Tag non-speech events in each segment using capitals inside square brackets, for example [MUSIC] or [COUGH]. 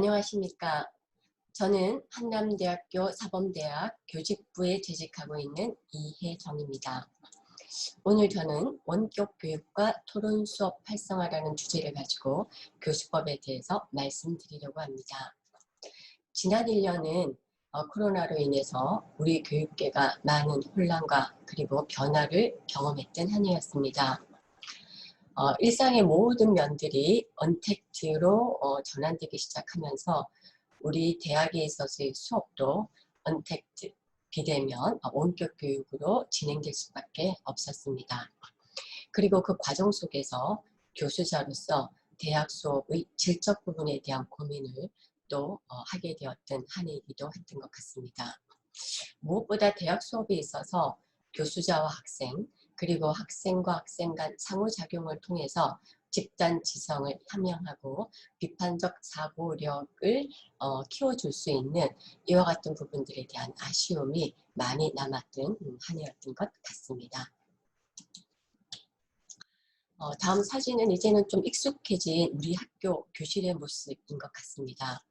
안녕하십니까. 저는 한남대학교 사범대학 교직부에 재직하고 있는 이혜정입니다. 오늘 저는 원격 교육과 토론 수업 활성화라는 주제를 가지고 교수법에 대해서 말씀드리려고 합니다. 지난 1년은 어, 코로나로 인해서 우리 교육계가 많은 혼란과 그리고 변화를 경험했던 한 해였습니다. 어, 일상의 모든 면들이 언택트로 어, 전환되기 시작하면서 우리 대학에 있어서의 수업도 언택트, 비대면, 어, 원격 교육으로 진행될 수밖에 없었습니다. 그리고 그 과정 속에서 교수자로서 대학 수업의 질적 부분에 대한 고민을 또 어, 하게 되었던 한 해이기도 했던 것 같습니다. 무엇보다 대학 수업에 있어서 교수자와 학생, 그리고 학생과 학생 간 상호작용을 통해서 집단 지성을 함양하고 비판적 사고력을 어, 키워줄 수 있는 이와 같은 부분들에 대한 아쉬움이 많이 남았던 한 해였던 것 같습니다. 어, 다음 사진은 이제는 좀 익숙해진 우리 학교 교실의 모습인 것 같습니다.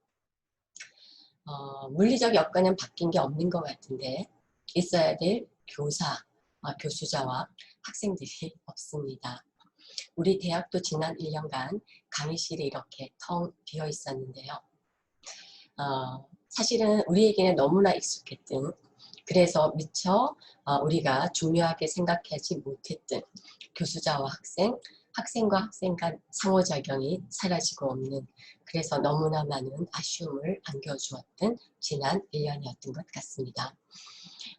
어, 물리적 여건은 바뀐 게 없는 것 같은데 있어야 될 교사, 어, 교수자와 학생들이 [LAUGHS] 없습니다. 우리 대학도 지난 1년간 강의실이 이렇게 텅 비어 있었는데요. 어, 사실은 우리에게는 너무나 익숙했던 그래서 미처 어, 우리가 중요하게 생각하지 못했던 교수자와 학생, 학생과 학생 간 상호작용이 사라지고 없는 그래서 너무나 많은 아쉬움을 안겨주었던 지난 1년이었던 것 같습니다.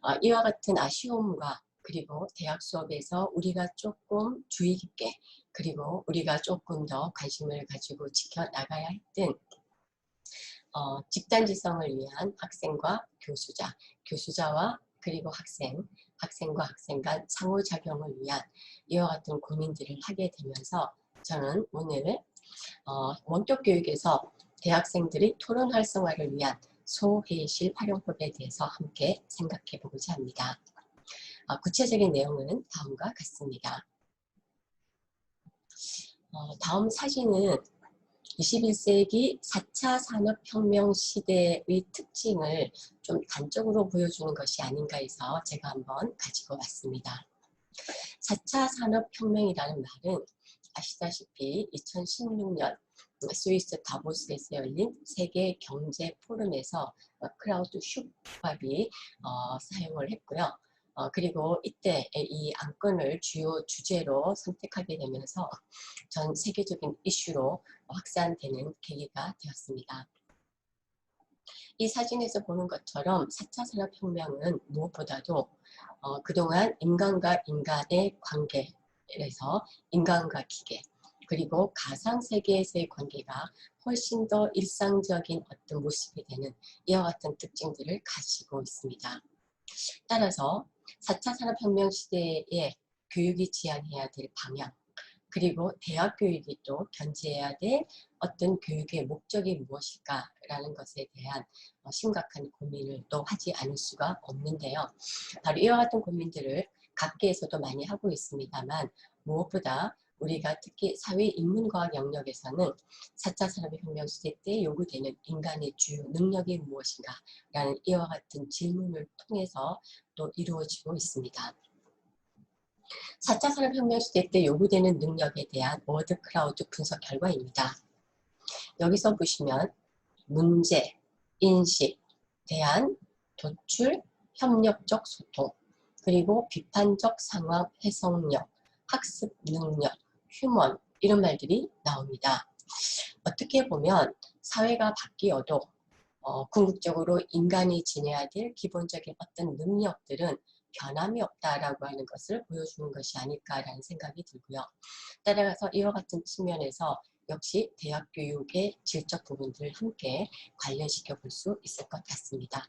어, 이와 같은 아쉬움과 그리고 대학 수업에서 우리가 조금 주의 깊게 그리고 우리가 조금 더 관심을 가지고 지켜나가야 했던 어, 집단지성을 위한 학생과 교수자, 교수자와 그리고 학생, 학생과 학생 간 상호작용을 위한 이와 같은 고민들을 하게 되면서 저는 오늘 어, 원격 교육에서 대학생들이 토론 활성화를 위한 소회의실 활용법에 대해서 함께 생각해 보고자 합니다. 어, 구체적인 내용은 다음과 같습니다. 어, 다음 사진은 21세기 4차 산업혁명 시대의 특징을 좀 단적으로 보여주는 것이 아닌가 해서 제가 한번 가지고 왔습니다. 4차 산업혁명이라는 말은 아시다시피 2016년 스위스 다보스에서 열린 세계 경제 포럼에서 크라우드 슈밥이 어, 사용을 했고요. 어, 그리고 이때 이 안건을 주요 주제로 선택하게 되면서 전 세계적인 이슈로 확산되는 계기가 되었습니다. 이 사진에서 보는 것처럼 4차 산업혁명은 무엇보다도 어, 그동안 인간과 인간의 관계에서 인간과 기계 그리고 가상세계에서의 관계가 훨씬 더 일상적인 어떤 모습이 되는 이와 같은 특징들을 가지고 있습니다. 따라서 4차 산업혁명 시대에 교육이 지향해야 될 방향 그리고 대학 교육이 또 견지해야 될 어떤 교육의 목적이 무엇일까라는 것에 대한 어, 심각한 고민을 또 하지 않을 수가 없는데요. 바로 이와 같은 고민들을 각계에서도 많이 하고 있습니다만 무엇보다 우리가 특히 사회 인문과학 영역에서는 4차 산업혁명 시대 때 요구되는 인간의 주요 능력이 무엇인가 라는 이와 같은 질문을 통해서 또 이루어지고 있습니다. 4차 산업혁명 시대 때 요구되는 능력에 대한 워드 클라우드 분석 결과입니다. 여기서 보시면 문제, 인식, 대안, 도출, 협력적 소통, 그리고 비판적 상황 해석력, 학습 능력, 휴먼 이런 말들이 나옵니다. 어떻게 보면 사회가 바뀌어도 어, 궁극적으로 인간이 지내야 될 기본적인 어떤 능력들은 변함이 없다라고 하는 것을 보여주는 것이 아닐까라는 생각이 들고요. 따라서 이와 같은 측면에서 역시 대학 교육의 질적 부분들을 함께 관련시켜 볼 수 있을 것 같습니다.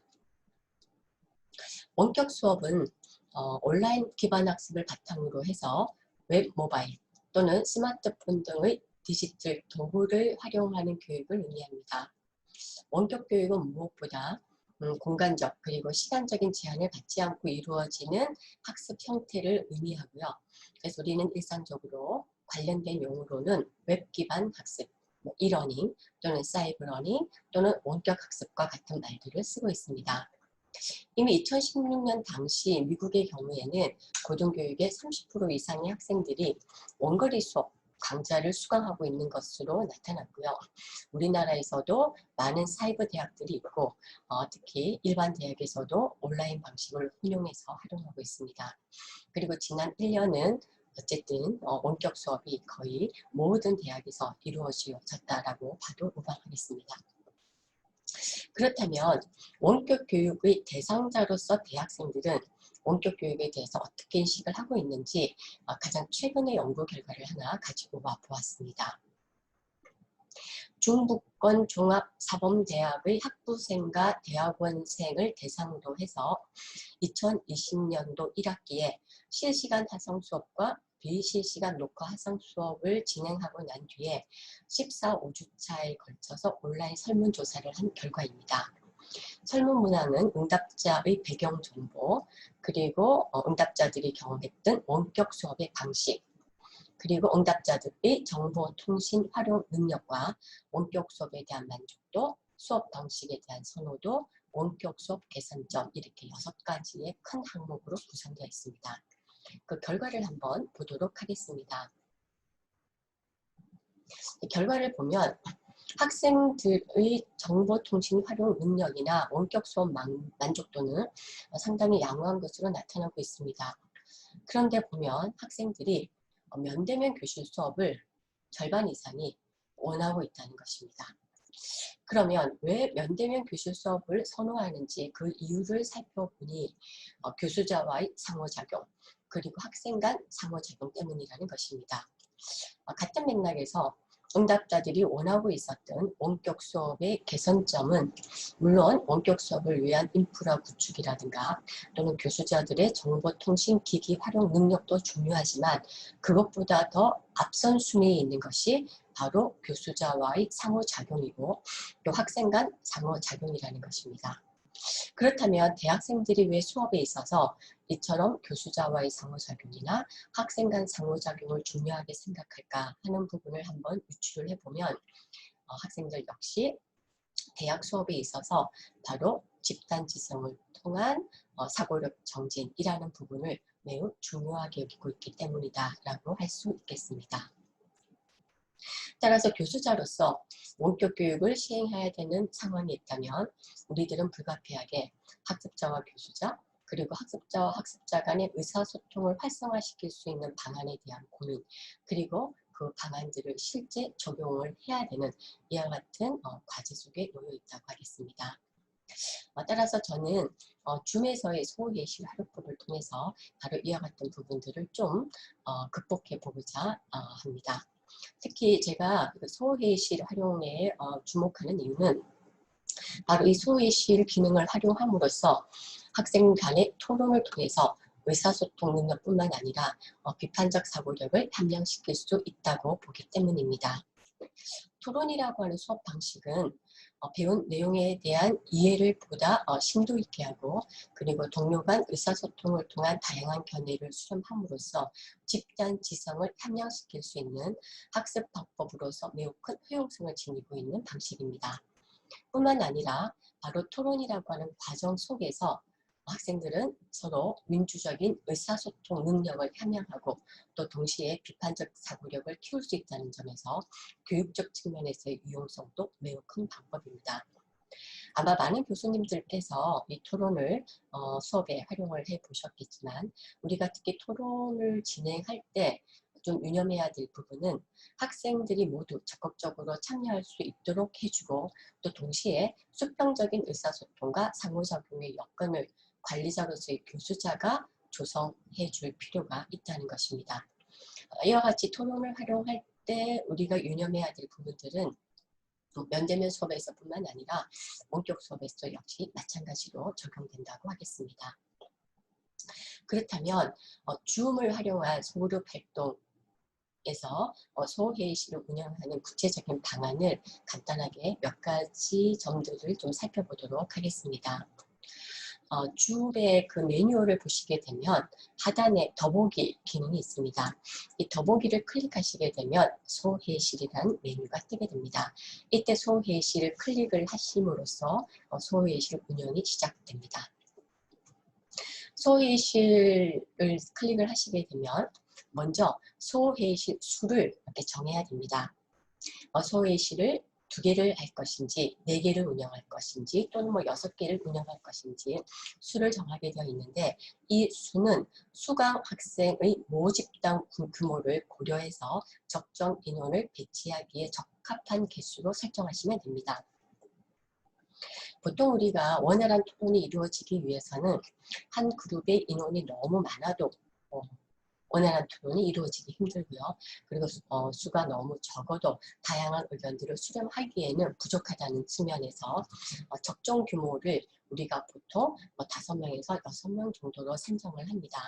원격 수업은 어, 온라인 기반 학습을 바탕으로 해서 웹 모바일 또는 스마트폰 등의 디지털 도구를 활용하는 교육을 의미합니다. 원격 교육은 무엇보다 음, 공간적 그리고 시간적인 제한을 받지 않고 이루어지는 학습 형태를 의미하고요. 그래서 우리는 일상적으로 관련된 용어로는 웹 기반 학습, 뭐 이러닝 또는 사이버 러닝 또는 원격 학습과 같은 말들을 쓰고 있습니다. 이미 2016년 당시 미국의 경우에는 고등교육의 30% 이상의 학생들이 원거리 수업 강좌를 수강하고 있는 것으로 나타났고요. 우리나라에서도 많은 사이버 대학들이 있고 어, 특히 일반 대학에서도 온라인 방식을 활용해서 활용하고 있습니다. 그리고 지난 1년은 어쨌든 어, 원격 수업이 거의 모든 대학에서 이루어졌다라고 봐도 무방하겠습니다. 그렇다면 원격 교육의 대상자로서 대학생들은 원격 교육에 대해서 어떻게 인식을 하고 있는지 어, 가장 최근의 연구 결과를 하나 가지고 와 보았습니다. 중부권 종합사범대학의 학부생과 대학원생을 대상으로 해서 2020년도 1학기에 실시간 화성 수업과 비실시간 녹화 화성 수업을 진행하고 난 뒤에 14, 5주차에 걸쳐서 온라인 설문조사를 한 결과입니다. 설문 문항은 응답자의 배경 정보, 그리고 어, 응답자들이 경험했던 원격 수업의 방식, 그리고 응답자들의 정보통신 활용 능력과 원격 수업에 대한 만족도, 수업 방식에 대한 선호도, 원격 수업 개선점 이렇게 여섯 가지의 큰 항목으로 구성되어 있습니다. 그 결과를 한번 보도록 하겠습니다. 결과를 보면 학생들의 정보통신 활용 능력이나 원격 수업 만, 만족도는 상당히 양호한 것으로 나타나고 있습니다. 그런데 보면 학생들이 면대면 교실 수업을 절반 이상이 원하고 있다는 것입니다. 그러면 왜 면대면 교실 수업을 선호하는지 그 이유를 살펴보니 어, 교수자와의 상호작용 그리고 학생 간 상호작용 때문이라는 것입니다. 어, 같은 맥락에서 응답자들이 원하고 있었던 원격 수업의 개선점은 물론 원격 수업을 위한 인프라 구축이라든가 또는 교수자들의 정보통신 기기 활용 능력도 중요하지만 그것보다 더 앞선 순위에 있는 것이 바로 교수자와의 상호작용이고 또 학생 간 상호작용이라는 것입니다. 그렇다면 대학생들이 왜 수업에 있어서 이처럼 교수자와의 상호작용이나 학생 간 상호작용을 중요하게 생각할까 하는 부분을 한번 유추를 해보면 어, 학생들 역시 대학 수업에 있어서 바로 집단지성을 통한 어, 사고력 정진이라는 부분을 매우 중요하게 여기고 있기 때문이다 라고 할 수 있겠습니다. 따라서 교수자로서 원격 교육을 시행해야 되는 상황이 있다면 우리들은 불가피하게 학습자와 교수자 그리고 학습자와 학습자 간의 의사소통을 활성화시킬 수 있는 방안에 대한 고민 그리고 그 방안들을 실제 적용을 해야 되는 이와 같은 어, 과제 속에 놓여 있다고 하겠습니다. 어, 따라서 저는 어, 줌에서의 소예시 활용법을 통해서 바로 이와 같은 부분들을 좀 어, 극복해 보고자 어, 합니다. 특히 제가 그 소회의실 활용에 어, 주목하는 이유는 바로 이 소회의실 기능을 활용함으로써 학생 간의 토론을 통해서 의사소통 능력뿐만 아니라 어, 비판적 사고력을 함양시킬 수 있다고 보기 때문입니다. 토론이라고 하는 수업 방식은 어, 배운 내용에 대한 이해를 보다 어, 심도 있게 하고 그리고 동료 간 의사소통을 통한 다양한 견해를 수렴함으로써 집단 지성을 함양시킬 수 있는 학습 방법으로서 매우 큰 효용성을 지니고 있는 방식입니다. 뿐만 아니라 바로 토론이라고 하는 과정 속에서 학생들은 서로 민주적인 의사소통 능력을 함양하고 또 동시에 비판적 사고력을 키울 수 있다는 점에서 교육적 측면에서의 유용성도 매우 큰 방법입니다. 아마 많은 교수님들께서 이 토론을 어, 수업에 활용을 해 보셨겠지만 우리가 특히 토론을 진행할 때 좀 유념해야 될 부분은 학생들이 모두 적극적으로 참여할 수 있도록 해주고 또 동시에 수평적인 의사소통과 상호작용의 여건을 관리자로서의 교수자가 조성해 줄 필요가 있다는 것입니다. 이와 같이 토론을 활용할 때 우리가 유념해야 될 부분들은 면대면 수업에서 뿐만 아니라 원격 수업에서 역시 마찬가지로 적용된다고 하겠습니다. 그렇다면 어, 줌을 활용한 소그룹 활동에서 어, 소회의실을 운영하는 구체적인 방안을 간단하게 몇 가지 점들을 좀 살펴보도록 하겠습니다. 어, 주의 그 매뉴얼을 보시게 되면 하단에 더보기 기능이 있습니다. 이 더보기를 클릭하시게 되면 소회의실이라는 메뉴가 뜨게 됩니다. 이때 소회의실을 클릭을 하심으로써 어, 소회의실 운영이 시작됩니다. 소회의실을 클릭을 하시게 되면 먼저 소회의실 수를 이렇게 정해야 됩니다. 어, 소회의실을 두 개를 할 것인지, 네 개를 운영할 것인지, 또는 뭐 여섯 개를 운영할 것인지 수를 정하게 되어 있는데 이 수는 수강 학생의 모집당 규모를 고려해서 적정 인원을 배치하기에 적합한 개수로 설정하시면 됩니다. 보통 우리가 원활한 토론이 이루어지기 위해서는 한 그룹의 인원이 너무 많아도 어, 원활한 토론이 이루어지기 힘들고요. 그리고 수, 어, 수가 너무 적어도 다양한 의견들을 수렴하기에는 부족하다는 측면에서 어, 적정 규모를 우리가 보통 뭐 다섯 명에서 여섯 명 정도로 산정을 합니다.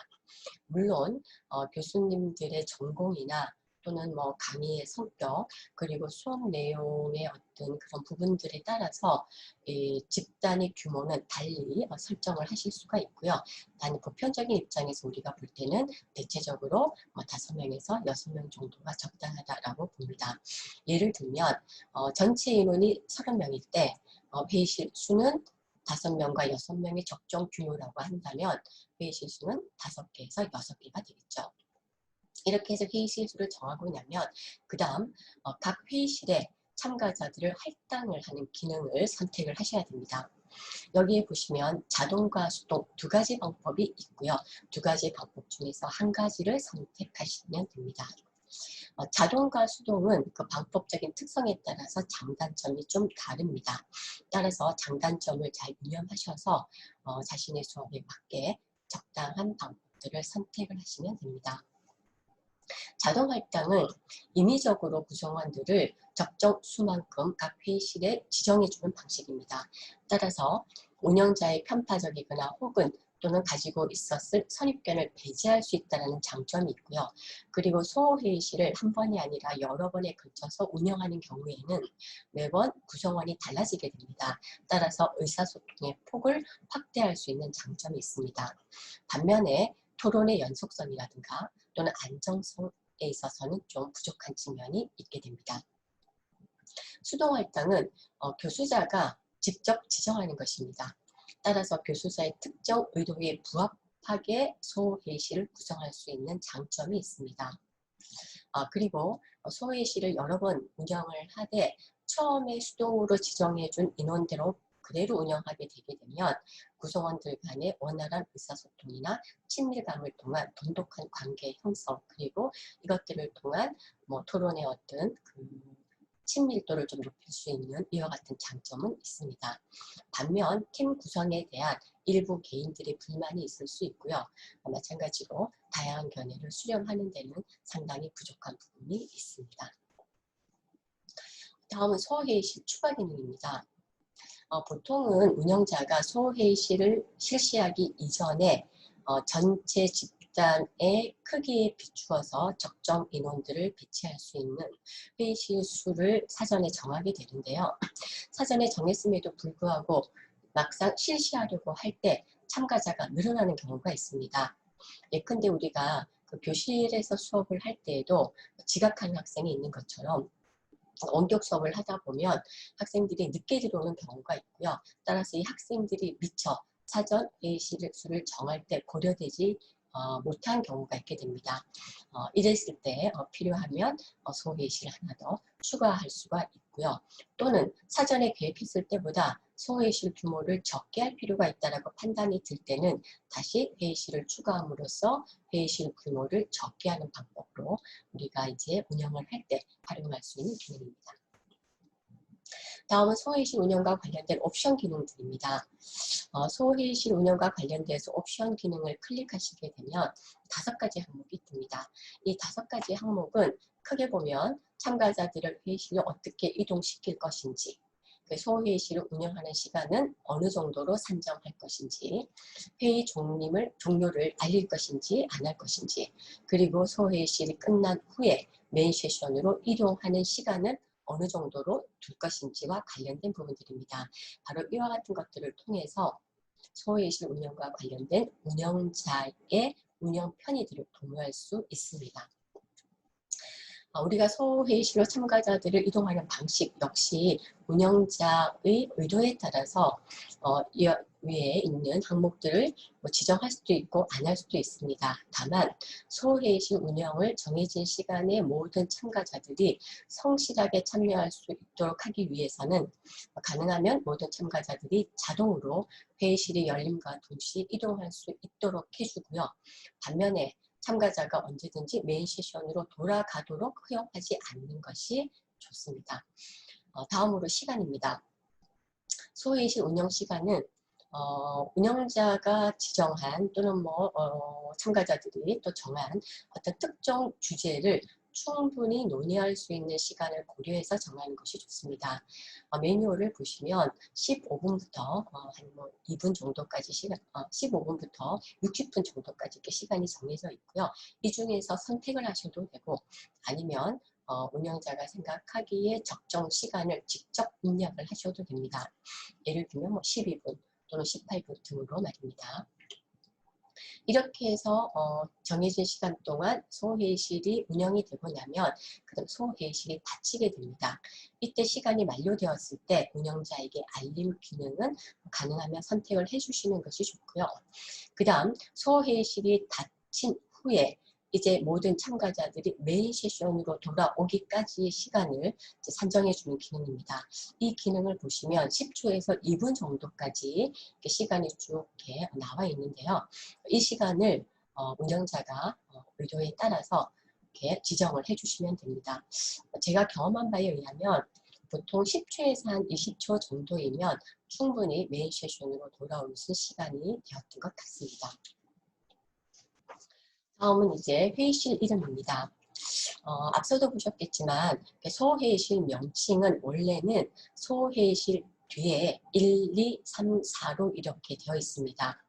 물론 어, 교수님들의 전공이나 또는 뭐 강의의 성격 그리고 수업 내용의 어떤 그런 부분들에 따라서 이 집단의 규모는 달리 어, 설정을 하실 수가 있고요. 단 보편적인 입장에서 우리가 볼 때는 대체적으로 뭐 다섯 명에서 여섯 명 정도가 적당하다라고 봅니다. 예를 들면 어, 전체 인원이 서른 명일 때 어, 회의실 수는 다섯 명과 여섯 명의 적정 규모라고 한다면 회의실 수는 다섯 개에서 여섯 개가 되겠죠. 이렇게 해서 회의 실수를 정하고 나면 그 다음 어, 각 회의실에 참가자들을 할당을 하는 기능을 선택을 하셔야 됩니다. 여기에 보시면 자동과 수동 두 가지 방법이 있고요. 두 가지 방법 중에서 한 가지를 선택하시면 됩니다. 어, 자동과 수동은 그 방법적인 특성에 따라서 장단점이 좀 다릅니다. 따라서 장단점을 잘 유념하셔서 어, 자신의 수업에 맞게 적당한 방법들을 선택을 하시면 됩니다. 자동 할당은 임의적으로 구성원들을 적정 수만큼 각 회의실에 지정해주는 방식입니다. 따라서 운영자의 편파적이거나 혹은 또는 가지고 있었을 선입견을 배제할 수 있다는 장점이 있고요. 그리고 소회의실을 한 번이 아니라 여러 번에 걸쳐서 운영하는 경우에는 매번 구성원이 달라지게 됩니다. 따라서 의사소통의 폭을 확대할 수 있는 장점이 있습니다. 반면에 토론의 연속성이라든가 또는 안정성에 있어서는 좀 부족한 측면이 있게 됩니다. 수동할당은 어, 교수자가 직접 지정하는 것입니다. 따라서 교수자의 특정 의도에 부합하게 소회의실을 구성할 수 있는 장점이 있습니다. 아, 그리고 소회의실을 여러 번 운영을 하되 처음에 수동으로 지정해준 인원대로 그대로 운영하게 되게 되면 구성원들 간의 원활한 의사소통이나 친밀감을 통한 돈독한 관계 형성 그리고 이것들을 통한 뭐 토론의 어떤 그 친밀도를 좀 높일 수 있는 이와 같은 장점은 있습니다. 반면 팀 구성에 대한 일부 개인들의 불만이 있을 수 있고요. 마찬가지로 다양한 견해를 수렴하는 데는 상당히 부족한 부분이 있습니다. 다음은 소회의실 추가 기능입니다. 어, 보통은 운영자가 소회의실을 실시하기 이전에 어, 전체 집단의 크기에 비추어서 적정 인원들을 배치할 수 있는 회의실 수를 사전에 정하게 되는데요. 사전에 정했음에도 불구하고 막상 실시하려고 할 때 참가자가 늘어나는 경우가 있습니다. 예컨대 우리가 그 교실에서 수업을 할 때에도 지각하는 학생이 있는 것처럼 원격 수업을 하다 보면 학생들이 늦게 들어오는 경우가 있고요. 따라서 이 학생들이 미처 사전 회의실 수를 정할 때 고려되지 어, 못한 경우가 있게 됩니다. 어, 이랬을 때 어, 필요하면 어, 소회의실 하나 더 추가할 수가 있고 요. 또는 사전에 계획했을 때보다 소회의실 규모를 적게 할 필요가 있다고 판단이 들 때는 다시 회의실을 추가함으로써 회의실 규모를 적게 하는 방법으로 우리가 이제 운영을 할 때 활용할 수 있는 기능입니다. 다음은 소회의실 운영과 관련된 옵션 기능들입니다. 어, 소회의실 운영과 관련돼서 옵션 기능을 클릭하시게 되면 다섯 가지 항목이 뜹니다. 이 다섯 가지 항목은 크게 보면 참가자들을 회의실로 어떻게 이동시킬 것인지 그 소회의실을 운영하는 시간은 어느 정도로 산정할 것인지 회의 종림을, 종료를 알릴 것인지 안 할 것인지 그리고 소회의실이 끝난 후에 메인 세션으로 이동하는 시간은 어느 정도로 둘 것인지와 관련된 부분들입니다. 바로 이와 같은 것들을 통해서 소회의실 운영과 관련된 운영자의 운영 편의들을 공유할 수 있습니다. 어, 우리가 소회의실로 참가자들을 이동하는 방식 역시 운영자의 의도에 따라서 어, 이 위에 있는 항목들을 뭐 지정할 수도 있고 안 할 수도 있습니다. 다만 소회의실 운영을 정해진 시간에 모든 참가자들이 성실하게 참여할 수 있도록 하기 위해서는 가능하면 모든 참가자들이 자동으로 회의실이 열림과 동시에 이동할 수 있도록 해주고요. 반면에 참가자가 언제든지 메인 세션으로 돌아가도록 허용하지 않는 것이 좋습니다. 어, 다음으로 시간입니다. 소회의실 운영 시간은 어, 운영자가 지정한 또는 뭐 어, 참가자들이 또 정한 어떤 특정 주제를 충분히 논의할 수 있는 시간을 고려해서 정하는 것이 좋습니다. 어, 매뉴얼을 보시면 15분부터 어, 한뭐 2분 정도까지 시간, 어, 15분부터 60분 정도까지 이렇게 시간이 정해져 있고요. 이 중에서 선택을 하셔도 되고 아니면 어, 운영자가 생각하기에 적정 시간을 직접 입력을 하셔도 됩니다. 예를 들면 뭐 12분 또는 18분 등으로 말입니다. 이렇게 해서 어, 정해진 시간 동안 소회의실이 운영이 되고 나면 그다음 소회의실이 닫히게 됩니다. 이때 시간이 만료되었을 때 운영자에게 알림 기능은 가능하면 선택을 해주시는 것이 좋고요. 그 다음 소회의실이 닫힌 후에 이제 모든 참가자들이 메인 세션으로 돌아오기까지의 시간을 산정해 주는 기능입니다. 이 기능을 보시면 10초에서 2분 정도까지 시간이 쭉 이렇게 나와 있는데요. 이 시간을 어, 운영자가 어, 의도에 따라서 이렇게 지정을 해주시면 됩니다. 제가 경험한 바에 의하면 보통 10초에서 한 20초 정도이면 충분히 메인 세션으로 돌아올 수 시간이 되었던 것 같습니다. 다음은 이제 회의실 이름입니다. 어, 앞서도 보셨겠지만 소회의실 명칭은 원래는 소회의실 뒤에 1, 2, 3, 4로 이렇게 되어 있습니다.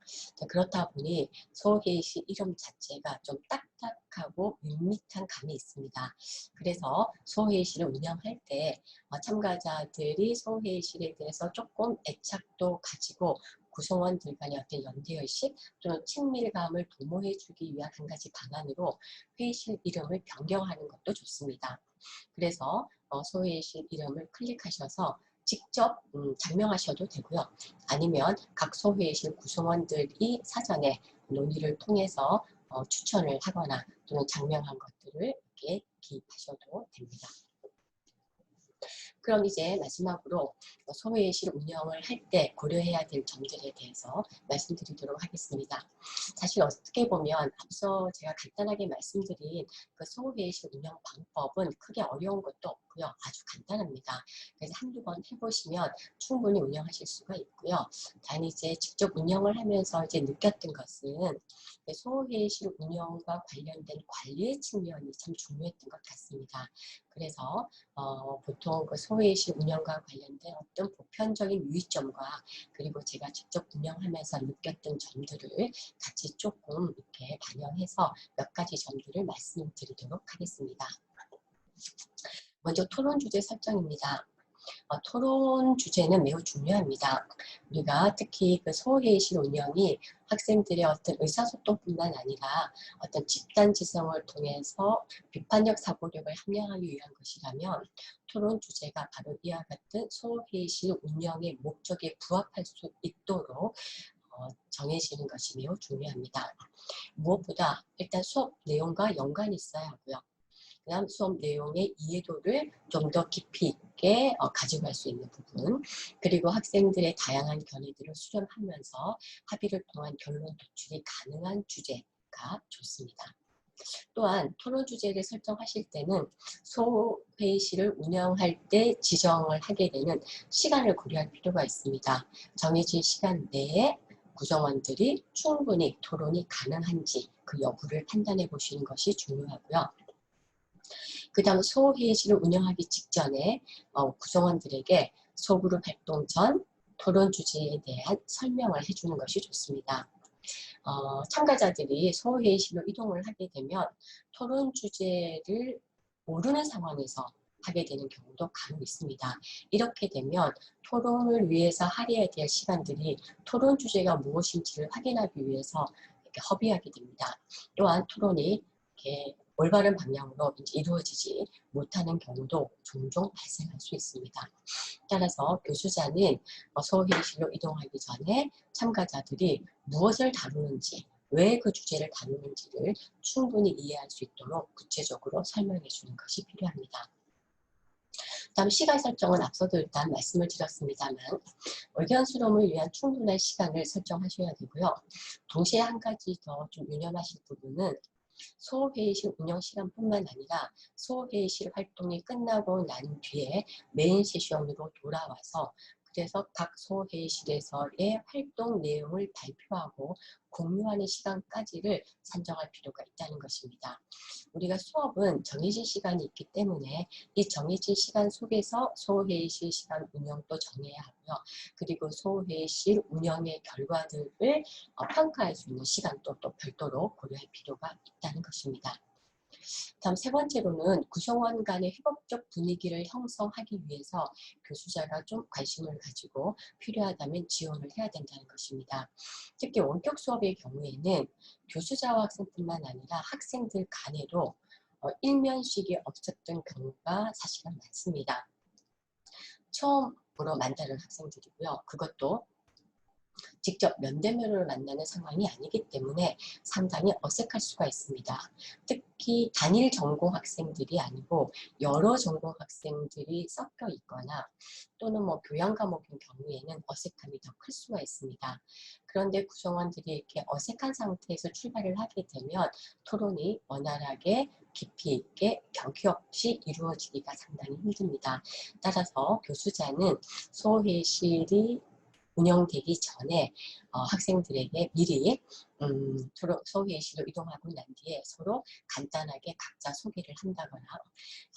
그렇다 보니 소회의실 이름 자체가 좀 딱딱하고 밋밋한 감이 있습니다. 그래서 소회의실을 운영할 때 어, 참가자들이 소회의실에 대해서 조금 애착도 가지고 구성원들 간의 어떤 연대의식 또는 친밀감을 도모해주기 위한 한 가지 방안으로 회의실 이름을 변경하는 것도 좋습니다. 그래서 어, 소회의실 이름을 클릭하셔서 직접 음, 장명하셔도 되고요. 아니면 각 소회의실 구성원들이 사전에 논의를 통해서 어, 추천을 하거나 또는 장명한 것들을 이렇게 기입하셔도 됩니다. 그럼 이제 마지막으로 소외실 운영을 할 때 고려해야 될 점들에 대해서 말씀드리도록 하겠습니다. 사실 어떻게 보면 앞서 제가 간단하게 말씀드린 그 소외실 운영 방법은 크게 어려운 것도 없고요. 아주 간단합니다. 그래서 한두 번 해보시면 충분히 운영하실 수가 있고요. 단 이제 직접 운영을 하면서 이제 느꼈던 것은 소외실 운영과 관련된 관리의 측면이 참 중요했던 것 같습니다. 그래서 어, 보통 그 소외실 운영과 관련된 어떤 보편적인 유의점과 그리고 제가 직접 운영하면서 느꼈던 점들을 같이 조금 이렇게 반영해서 몇 가지 점들을 말씀드리도록 하겠습니다. 먼저 토론 주제 설정입니다. 어, 토론 주제는 매우 중요합니다. 우리가 특히 그 소회의실 운영이 학생들의 어떤 의사소통뿐만 아니라 어떤 집단 지성을 통해서 비판적 사고력을 함양하기 위한 것이라면 토론 주제가 바로 이와 같은 소회의실 운영의 목적에 부합할 수 있도록 어, 정해지는 것이 매우 중요합니다. 무엇보다 일단 수업 내용과 연관이 있어야 하고요. 그 다음 수업 내용의 이해도를 좀 더 깊이 있게 어, 가져갈 수 있는 부분 그리고 학생들의 다양한 견해들을 수렴하면서 합의를 통한 결론 도출이 가능한 주제가 좋습니다. 또한 토론 주제를 설정하실 때는 소회의실을 운영할 때 지정을 하게 되는 시간을 고려할 필요가 있습니다. 정해진 시간 내에 구성원들이 충분히 토론이 가능한지 그 여부를 판단해 보시는 것이 중요하고요. 그 다음 소회의실을 운영하기 직전에 어, 구성원들에게 소그룹 활동 전 토론 주제에 대한 설명을 해주는 것이 좋습니다. 어, 참가자들이 소회의실로 이동을 하게 되면 토론 주제를 모르는 상황에서 하게 되는 경우도 간혹 있습니다. 이렇게 되면 토론을 위해서 할애해야 될 시간들이 토론 주제가 무엇인지를 확인하기 위해서 이렇게 허비하게 됩니다. 또한 토론이 이렇게 올바른 방향으로 이루어지지 못하는 경우도 종종 발생할 수 있습니다. 따라서 교수자는 어, 소회의실로 이동하기 전에 참가자들이 무엇을 다루는지 왜 그 주제를 다루는지를 충분히 이해할 수 있도록 구체적으로 설명해 주는 것이 필요합니다. 다음 시간 설정은 앞서도 일단 말씀을 드렸습니다만 의견 수렴을 위한 충분한 시간을 설정하셔야 되고요. 동시에 한 가지 더 좀 유념하실 부분은 소회의실 운영 시간뿐만 아니라 소회의실 활동이 끝나고 난 뒤에 메인 세션으로 돌아와서 그래서 각 소회의실에서의 활동 내용을 발표하고 공유하는 시간까지를 산정할 필요가 있다는 것입니다. 우리가 수업은 정해진 시간이 있기 때문에 이 정해진 시간 속에서 소회의실 시간 운영도 정해야 하고요. 그리고 소회의실 운영의 결과들을 어, 평가할 수 있는 시간도 또 별도로 고려할 필요가 있다는 것입니다. 다음 세 번째로는 구성원 간의 협업적 분위기를 형성하기 위해서 교수자가 좀 관심을 가지고 필요하다면 지원을 해야 된다는 것입니다. 특히 원격 수업의 경우에는 교수자와 학생뿐만 아니라 학생들 간에도 어, 일면식이 없었던 경우가 사실은 많습니다. 처음으로 만나는 학생들이고요. 그것도 직접 면대면으로 만나는 상황이 아니기 때문에 상당히 어색할 수가 있습니다. 특히 단일 전공 학생들이 아니고 여러 전공 학생들이 섞여 있거나 또는 뭐 교양 과목인 경우에는 어색함이 더 클 수가 있습니다. 그런데 구성원들이 이렇게 어색한 상태에서 출발을 하게 되면 토론이 원활하게 깊이 있게 경기 없이 이루어지기가 상당히 힘듭니다. 따라서 교수자는 소회실이 운영되기 전에 어, 학생들에게 미리 음, 소회의실로 이동하고 난 뒤에 서로 간단하게 각자 소개를 한다거나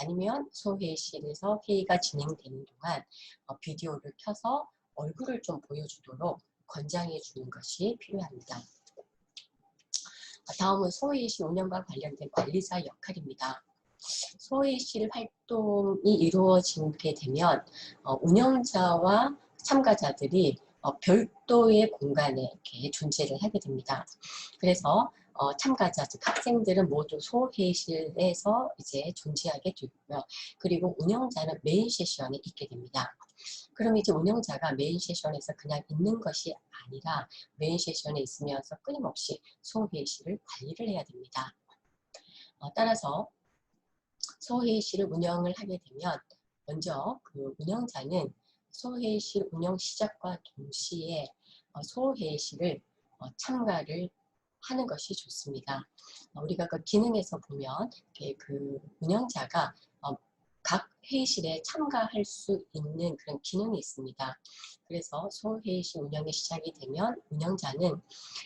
아니면 소회의실에서 회의가 진행되는 동안 어, 비디오를 켜서 얼굴을 좀 보여주도록 권장해 주는 것이 필요합니다. 어, 다음은 소회의실 운영과 관련된 관리자 역할입니다. 소회의실 활동이 이루어지게 되면 어, 운영자와 참가자들이 어, 별도의 공간에 이렇게 존재를 하게 됩니다. 그래서 어, 참가자, 즉 학생들은 모두 소회의실에서 이제 존재하게 되고요. 그리고 운영자는 메인 세션에 있게 됩니다. 그럼 이제 운영자가 메인 세션에서 그냥 있는 것이 아니라 메인 세션에 있으면서 끊임없이 소회의실을 관리를 해야 됩니다. 어, 따라서 소회의실을 운영을 하게 되면 먼저 그 운영자는 소회의실 운영 시작과 동시에 어, 소회의실을 어, 참가를 하는 것이 좋습니다. 어, 우리가 그 기능에서 보면 그 운영자가 각 회의실에 참가할 수 있는 그런 기능이 있습니다. 그래서 소회의실 운영이 시작이 되면 운영자는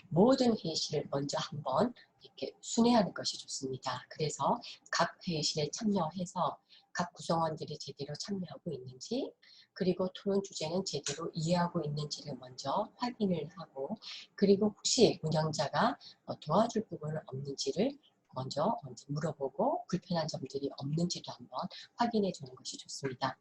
모든 회의실을 먼저 한번 이렇게 순회하는 것이 좋습니다. 그래서 각 회의실에 참여해서 각 구성원들이 제대로 참여하고 있는지 그리고 토론 주제는 제대로 이해하고 있는지를 먼저 확인을 하고 그리고 혹시 운영자가 어, 도와줄 부분은 없는지를 먼저 물어보고 불편한 점들이 없는지도 한번 확인해 주는 것이 좋습니다.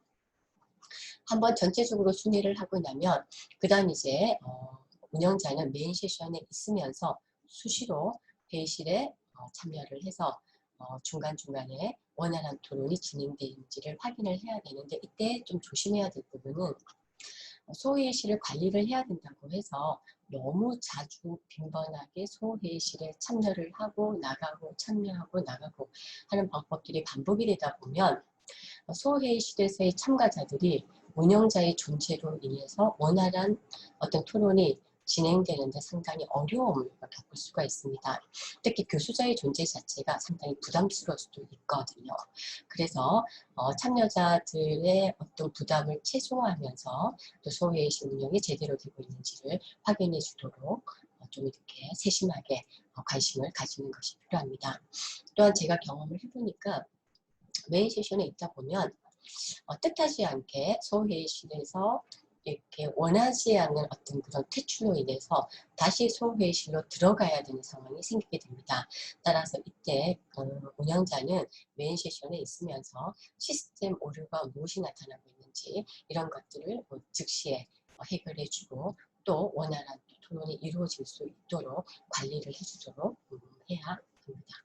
한번 전체적으로 순회를 하고 나면 그 다음 이제 어, 운영자는 메인 세션에 있으면서 수시로 회의실에 어, 참여를 해서 어, 중간중간에 원활한 토론이 진행되는지를 확인을 해야 되는데 이때 좀 조심해야 될 부분은 소회의실을 관리를 해야 된다고 해서 너무 자주 빈번하게 소회의실에 참여를 하고 나가고 참여하고 나가고 하는 방법들이 반복이 되다 보면 소회의실에서의 참가자들이 운영자의 존재로 인해서 원활한 어떤 토론이 진행되는데 상당히 어려움을 겪을 수가 있습니다. 특히 교수자의 존재 자체가 상당히 부담스러울 수도 있거든요. 그래서 어, 참여자들의 어떤 부담을 최소화하면서 또 소회의식 운영이 제대로 되고 있는지를 확인해 주도록 어, 좀 이렇게 세심하게 어, 관심을 가지는 것이 필요합니다. 또한 제가 경험을 해보니까 메인 세션에 있다 보면 어, 뜻하지 않게 소회의실에서 이렇게 원하지 않는 어떤 그런 퇴출로 인해서 다시 소회의실로 들어가야 되는 상황이 생기게 됩니다. 따라서 이때 어, 운영자는 메인 세션에 있으면서 시스템 오류가 무엇이 나타나고 있는지 이런 것들을 뭐 즉시에 어, 해결해주고 또 원활한 토론이 이루어질 수 있도록 관리를 해주도록 음, 해야 합니다.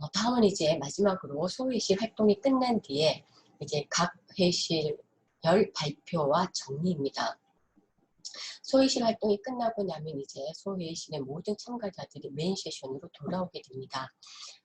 어, 다음은 이제 마지막으로 소회의실 활동이 끝난 뒤에 이제 각 회의실 별 발표와 정리입니다. 소회의실 활동이 끝나고 나면 이제 소회의실의 모든 참가자들이 메인 세션으로 돌아오게 됩니다.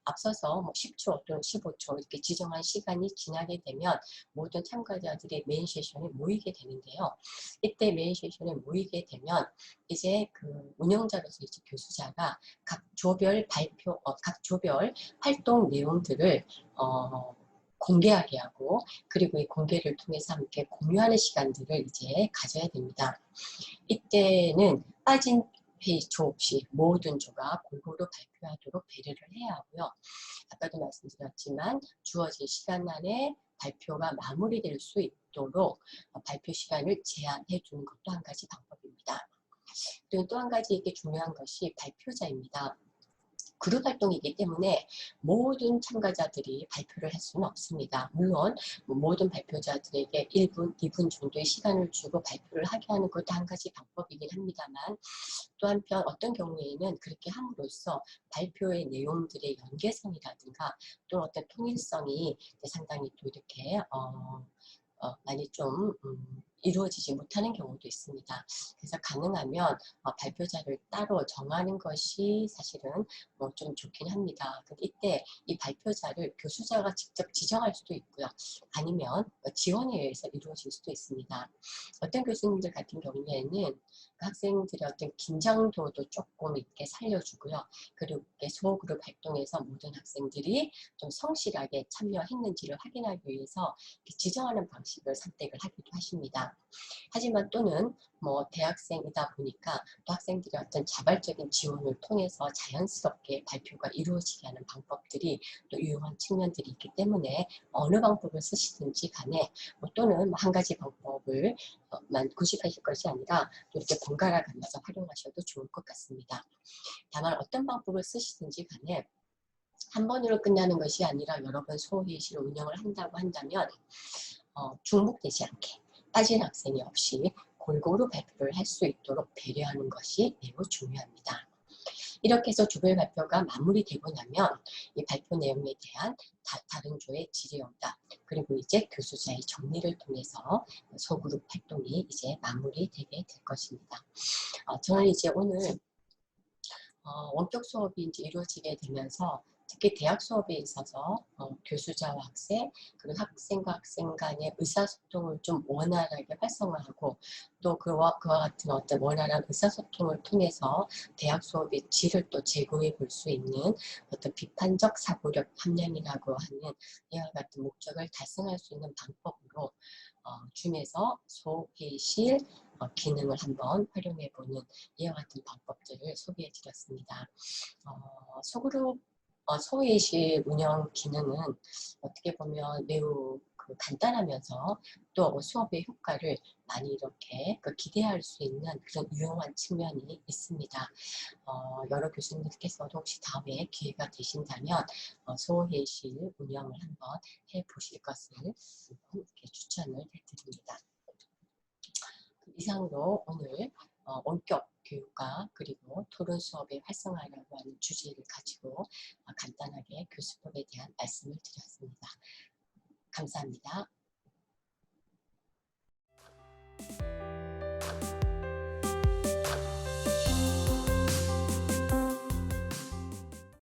앞서서 뭐 10초 또는 15초 이렇게 지정한 시간이 지나게 되면 모든 참가자들이 메인 세션에 모이게 되는데요. 이때 메인 세션에 모이게 되면 이제 그 운영자로서 이제 교수자가 각 조별 발표, 어, 각 조별 활동 내용들을 어, 공개하게 하고 그리고 이 공개를 통해서 함께 공유하는 시간들을 이제 가져야 됩니다. 이때는 빠진 회의 조 없이 모든 조가 골고루 발표하도록 배려를 해야 하고요. 아까도 말씀드렸지만 주어진 시간 안에 발표가 마무리될 수 있도록 발표 시간을 제한해 주는 것도 한 가지 방법입니다. 그리고 또 한 가지 이게 중요한 것이 발표자입니다. 그룹 활동이기 때문에 모든 참가자들이 발표를 할 수는 없습니다. 물론 뭐 모든 발표자들에게 1분, 2분 정도의 시간을 주고 발표를 하게 하는 것도 한 가지 방법이긴 합니다만 또 한편 어떤 경우에는 그렇게 함으로써 발표의 내용들의 연계성이라든가 또 어떤 통일성이 상당히 또 이렇게 어, 어, 많이 좀 음, 이루어지지 못하는 경우도 있습니다. 그래서 가능하면 어, 발표자를 따로 정하는 것이 사실은 뭐 좀 좋긴 합니다. 근데 이때 이 발표자를 교수자가 직접 지정할 수도 있고요. 아니면 지원에 의해서 이루어질 수도 있습니다. 어떤 교수님들 같은 경우에는 그 학생들의 어떤 긴장도도 조금 있게 살려주고요. 그리고 소그룹 활동에서 모든 학생들이 좀 성실하게 참여했는지를 확인하기 위해서 지정하는 방식을 선택을 하기도 하십니다. 하지만 또는 뭐 대학생이다 보니까 또 학생들의 어떤 자발적인 지원을 통해서 자연스럽게 발표가 이루어지게 하는 방법들이 또 유용한 측면들이 있기 때문에 어느 방법을 쓰시든지 간에 뭐 또는 뭐한 가지 방법을 만 구식하실 것이 아니라 또 이렇게 번갈아 가면서 활용하셔도 좋을 것 같습니다. 다만 어떤 방법을 쓰시든지 간에 한 번으로 끝나는 것이 아니라 여러 번 소회의실을 운영을 한다고 한다면 어, 중복되지 않게 빠진 학생이 없이 골고루 발표를 할 수 있도록 배려하는 것이 매우 중요합니다. 이렇게 해서 조별 발표가 마무리되고 나면 이 발표 내용에 대한 다, 른 조의 질의응답 그리고 이제 교수자의 정리를 통해서 소그룹 활동이 이제 마무리되게 될 것입니다. 어, 저는 이제 오늘 어, 원격 수업이 이제 이루어지게 되면서 특히 대학 수업에 있어서 어, 교수자와 학생 그리고 학생과 학생 간의 의사소통을 좀 원활하게 활성화하고 또 그와, 그와 같은 어떤 원활한 의사소통을 통해서 대학 수업의 질을 또 제고해 볼 수 있는 어떤 비판적 사고력 함량이라고 하는 이와 같은 목적을 달성할 수 있는 방법으로 어, 중에서 소회실 어, 기능을 한번 활용해 보는 이와 같은 방법들을 소개해 드렸습니다. 어, 소그룹 어, 소회의실 운영 기능은 어떻게 보면 매우 그 간단하면서 또 수업의 효과를 많이 이렇게 그 기대할 수 있는 그런 유용한 측면이 있습니다. 어, 여러 교수님들께서도 혹시 다음에 기회가 되신다면 어, 소회의실 운영을 한번 해보실 것을 이렇게 추천을 해드립니다. 이상으로 오늘 어, 원격 교육과 그리고 토론 수업의 활성화라고 하는 주제를 가지고 어, 간단하게 교수법에 대한 말씀을 드렸습니다. 감사합니다.